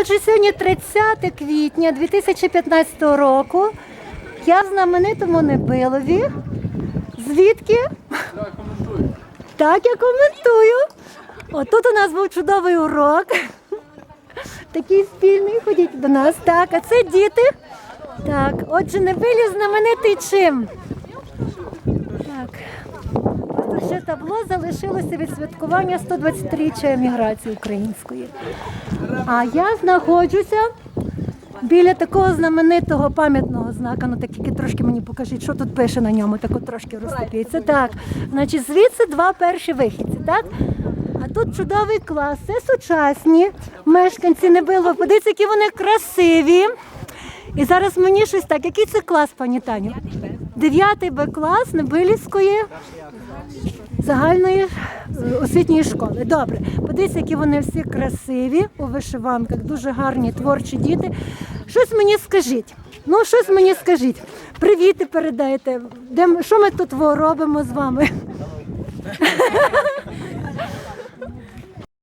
Отже, сьогодні 30 квітня 2015 року. Я в знаменитому Небилові. Звідки? Так, я коментую. Отут у нас був чудовий урок. Такий спільний, ходіть до нас. Так, а це діти. Так, отже, Небилів знаменитий чим? Так. Ще табло залишилося від святкування 123-річчя еміграції української. А я знаходжуся біля такого знаменитого пам'ятного знака. Ну так тільки трошки мені покажіть, що тут пише на ньому, так от трошки розтопіться. Так, значить, звідси два перші вихідці, так? А тут чудовий клас, це сучасні мешканці Небилова. Подивіться, які вони красиві. І зараз мені щось так. Який це клас, пані Таню? Дев'ятий Б клас Небилівської загальної е, освітньої школи. Добре, подивіться, які вони всі красиві у вишиванках, дуже гарні творчі діти. Щось мені скажіть. Ну, щось мені скажіть. Привіти передайте. Де що ми тут робимо з вами?